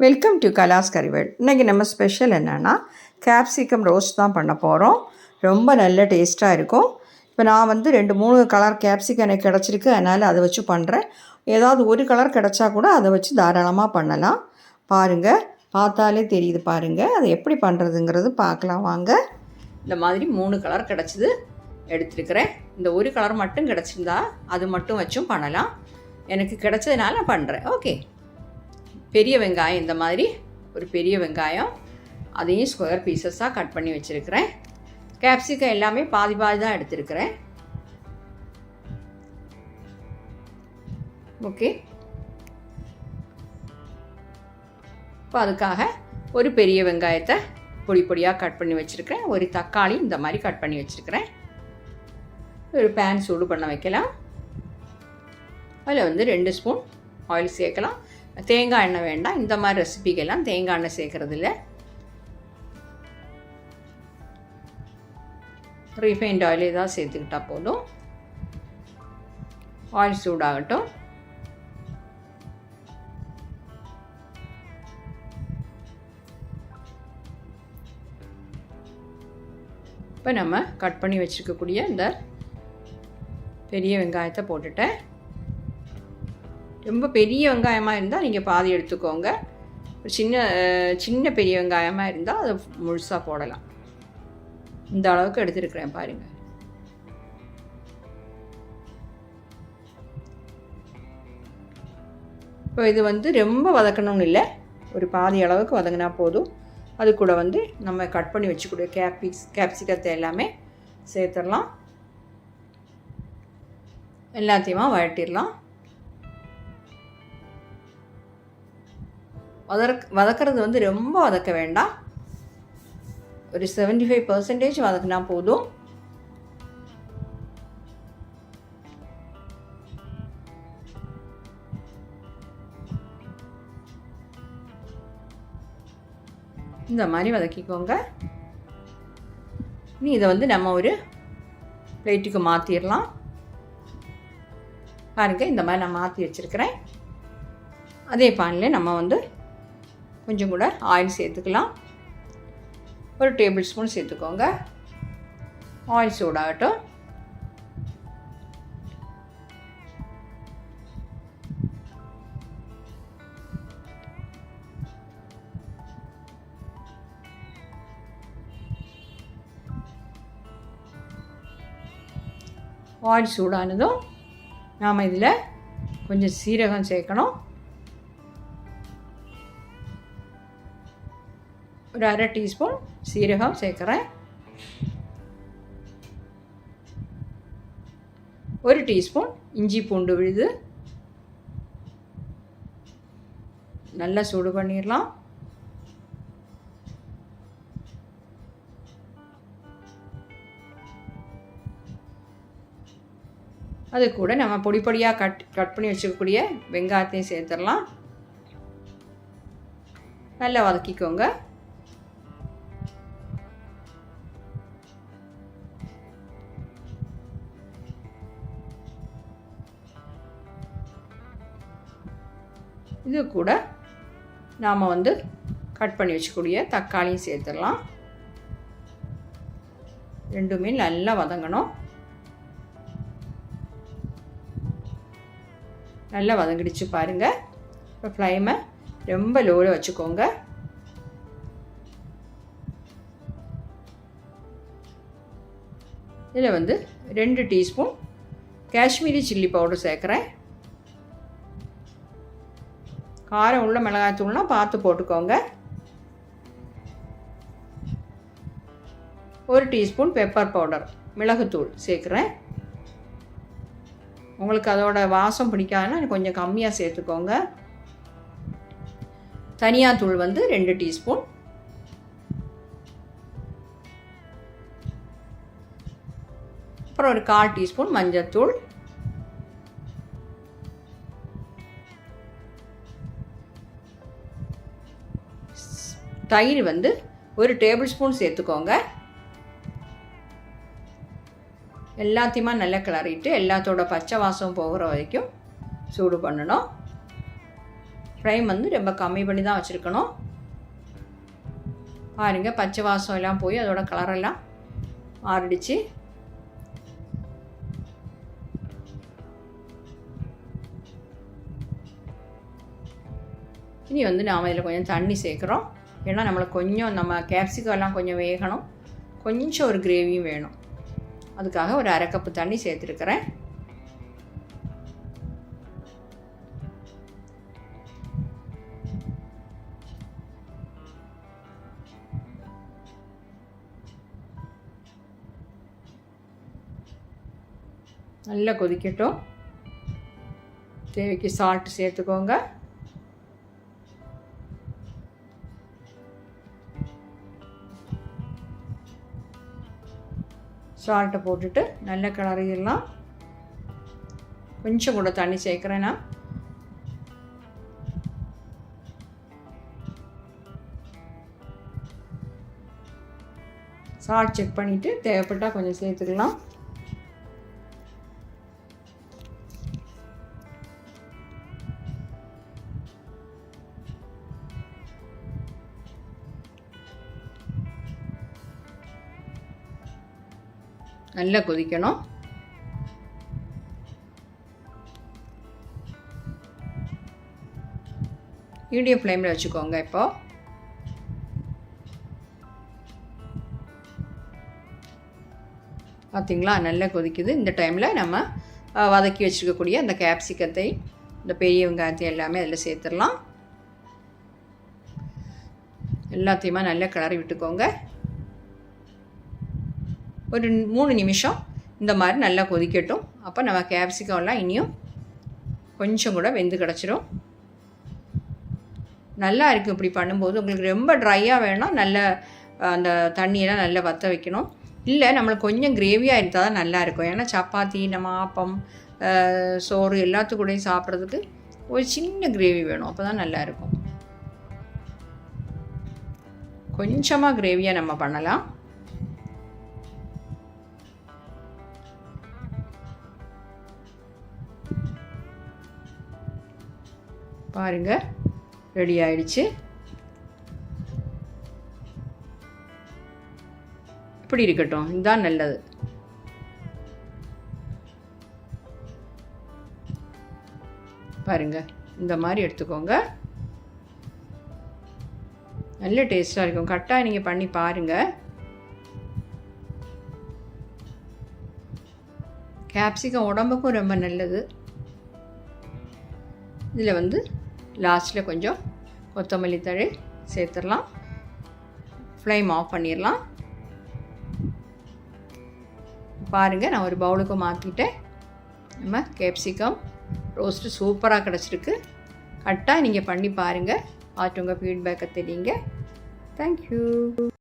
Welcome to கலாஸ் கறிவேல் இன்றைக்கி நம்ம special என்னென்னா கேப்சிகம் ரோஸ்ட் தான் பண்ண போகிறோம் ரொம்ப நல்ல டேஸ்ட்டாக இருக்கும். இப்போ நான் வந்து ரெண்டு மூணு கலர் கேப்சிகம் எனக்கு கிடச்சிருக்கு. அதனால் அதை வச்சு பண்ணுறேன் ஏதாவது ஒரு கலர் கிடச்சா கூட அதை வச்சு தாராளமாக பண்ணலாம். பாருங்கள் பார்த்தாலே தெரியுது பாருங்கள் அதை எப்படி பண்ணுறதுங்கிறது பார்க்கலாம். வாங்க. இந்த மாதிரி மூணு கலர் கிடச்சிது எடுத்துருக்கிறேன். இந்த ஒரு கலர் மட்டும் கிடச்சிருந்தா அது மட்டும் வச்சும் பண்ணலாம். எனக்கு கிடச்சதுனால நான் பண்ணுறேன் ஓகே பெரிய வெங்காயம் இந்த மாதிரி ஒரு பெரிய வெங்காயம் அதையும் ஸ்கொயர் பீசஸாக கட் பண்ணி வச்சுருக்கிறேன். கேப்சிகம் எல்லாமே பாதி பாதி தான் எடுத்துருக்கிறேன். ஓகே இப்போ அதுக்காக ஒரு பெரிய வெங்காயத்தை பொடி பொடியாக கட் பண்ணி வச்சுருக்கிறேன். ஒரு தக்காளி இந்த மாதிரி கட் பண்ணி வச்சுருக்கிறேன். ஒரு பேன் சூடு பண்ண வைக்கலாம். அதில் வந்து ரெண்டு ஸ்பூன் ஆயில் சேர்க்கலாம். தேங்காய் எண்ணெய் வேண்டாம். இந்த மாதிரி ரெசிபிக்கெல்லாம் தேங்காய் எண்ணெய் சேர்க்குறதில்ல. ரீஃபைண்ட் ஆயில் ஏதாவது சேர்த்துக்கிட்டால் போதும். ஆயில் சூடாகட்டும். இப்போ நம்ம கட் பண்ணி வச்சுருக்கக்கூடிய இந்த பெரிய வெங்காயத்தை போட்டுட்டேன். ரொம்ப பெரிய வெங்காயமாக இருந்தால் நீங்கள் பாதி எடுத்துக்கோங்க. சின்ன சின்ன பெரிய வெங்காயமாக இருந்தால் அதை முழுசாக போடலாம். இந்த அளவுக்கு எடுத்துருக்குறேன் பாருங்கள் இப்போ இது வந்து ரொம்ப வதக்கணும்னு இல்லை. ஒரு பாதி அளவுக்கு வதங்கினா போதும். அது கூட வந்து நம்ம கட் பண்ணி வச்சுக்கூடிய கேப்சிக்ஸ் கேப்சிகத்தை எல்லாமே சேர்த்துடலாம். எல்லாத்தையுமா வழட்டிடலாம் வதக் வதக்கிறது வந்து ரொம்ப வதக்க வேண்டாம். ஒரு செவன்டி ஃபைவ் பர்சன்டேஜ் வதக்குனா போதும். இந்த மாதிரி வதக்கிக்கோங்க. இனி இதை வந்து நம்ம ஒரு பிளேட்டுக்கு மாற்றிடலாம் பாருங்கள் இந்த மாதிரி நான் மாற்றி வச்சுருக்கிறேன். அதே பானில் நம்ம வந்து கொஞ்சம் கூட ஆயில் சேர்த்துக்கலாம். ஒரு டேபிள் ஸ்பூன் சேர்த்துக்கோங்க. ஆயில் சூடாகட்டும். ஆயில் சூடானதும் நாம் இதில் கொஞ்சம் சீரகம் சேர்க்கணும். ஒரு அரை டீஸ்பூன் சீரகம் சேர்க்குறேன் ஒரு டீஸ்பூன் இஞ்சி பூண்டு விழுது நல்லா சூடு பண்ணிடலாம் அது கூட நம்ம பொடி பொடியாக கட் கட் பண்ணி வச்சுக்கக்கூடிய வெங்காயத்தையும் சேர்த்துடலாம் நல்லா வதக்கிக்கோங்க இது கூட நாம் வந்து கட் பண்ணி வச்சுக்கூடிய தக்காளியும் சேர்த்துடலாம். ரெண்டுமே நல்லா வதங்கணும். நல்லா வதங்கிடுச்சு பாருங்கள் இப்போ ஃப்ளைமை ரொம்ப லோவில் வச்சுக்கோங்க. இதில் வந்து ரெண்டு டீஸ்பூன் காஷ்மீரி சில்லி பவுடர் சேர்க்குறேன். காரம் உள்ள மிளகாய்த்தூள்னால் பார்த்து போட்டுக்கோங்க. ஒரு டீஸ்பூன் பெப்பர் பவுடர் மிளகுத்தூள் சேர்க்குறேன். உங்களுக்கு அதோட வாசம் பிடிக்காதுன்னா கொஞ்சம் கம்மியாக சேர்த்துக்கோங்க. தனியாத்தூள் வந்து ரெண்டு டீஸ்பூன். அப்புறம் ஒரு கால் டீஸ்பூன் மஞ்சத்தூள். தயிர் வந்து ஒரு டேபிள் ஸ்பூன் சேர்த்துக்கோங்க. எல்லாத்தையுமா நல்லா கிளறிட்டு, எல்லாத்தோட பச்சை வாசம் போகிற வரைக்கும் சூடு பண்ணணும். ஃப்ரைம் வந்து ரொம்ப கம்மி பண்ணி தான் வச்சுருக்கணும். பாருங்கள் பச்சை வாசம் எல்லாம் போய் அதோட கலரெல்லாம் மாறிடுச்சு. இனி வந்து நாம் இதில் கொஞ்சம் தண்ணி சேர்க்குறோம். ஏன்னா நம்மளுக்கு கொஞ்சம் நம்ம கேப்சிகம் எல்லாம் கொஞ்சம் வேகணும். கொஞ்சம் ஒரு கிரேவியும் வேணும். அதுக்காக ஒரு அரை கப்பு தண்ணி சேர்த்துருக்குறேன். நல்லா கொதிக்கட்டும். தேவைக்கு சால்ட் சேர்த்துக்கோங்க. சால்ட்டை போட்டுட்டு நல்ல கிளறிடலாம். கொஞ்சம் கூட தண்ணி சேர்க்குறேன் நான். சால்ட் செக் பண்ணிவிட்டு தேவைப்பட்டால் கொஞ்சம் சேர்த்துக்கலாம். நல்லா கொதிக்கணும். மீடியம் ஃப்ளேமில் வச்சுக்கோங்க இப்போ. பார்த்திங்களா நல்லா கொதிக்குது. இந்த டைமில் நம்ம வதக்கி வச்சுருக்கக்கூடிய அந்த கேப்சிக்கத்தை இந்த பெரிய வெங்காயத்தை எல்லாமே அதில் சேர்த்துடலாம். எல்லாத்தையுமே நல்லா கிளறி விட்டுக்கோங்க. ஒரு மூணு நிமிஷம் இந்த மாதிரி நல்லா கொதிக்கட்டும். அப்போ நம்ம கேப்சிகம்லாம் இனியும் கொஞ்சம் கூட வெந்து கிடச்சிரும். நல்லா இருக்குது இப்படி பண்ணும்போது. உங்களுக்கு ரொம்ப ட்ரையாக வேணால் நல்ல அந்த தண்ணியெல்லாம் நல்லா வற்ற வைக்கணும். இல்லை நம்மளுக்கு கொஞ்சம் கிரேவியாக இருந்தால் தான் நல்லாயிருக்கும் ஏன்னா சப்பாத்தி நம்ம ஆப்பம் சோறு எல்லாத்துக்கூடையும் சாப்பிட்றதுக்கு ஒரு சின்ன கிரேவி வேணும். அப்போ தான் நல்லாயிருக்கும் கொஞ்சமாக கிரேவியாக நம்ம பண்ணலாம். பாருங்கள் ரெடி ஆயிடுச்சு. இப்படி இருக்கட்டும். இதுதான் நல்லது. பாருங்க. இந்த மாதிரி எடுத்துக்கோங்க. நல்ல டேஸ்ட்டாக இருக்கும். கரெக்டாக நீங்கள் பண்ணி பாருங்கள் கேப்சிகம் உடம்புக்கும் ரொம்ப நல்லது. இதில் வந்து லாஸ்ட்டில் கொஞ்சம் கொத்தமல்லி தழை சேர்த்துடலாம். ஃப்ளைம் ஆஃப் பண்ணிடலாம். பாருங்கள் நான் ஒரு பவுலுக்கு மாற்றிட்டேன் நம்ம கேப்சிகம் ரோஸ்ட்டு சூப்பராக கிடச்சிருக்கு. கரெக்டாக நீங்கள் பண்ணி பாருங்கள் பார்த்து உங்கள் ஃபீட்பேக்கை தெரியுங்க. தேங்க்யூ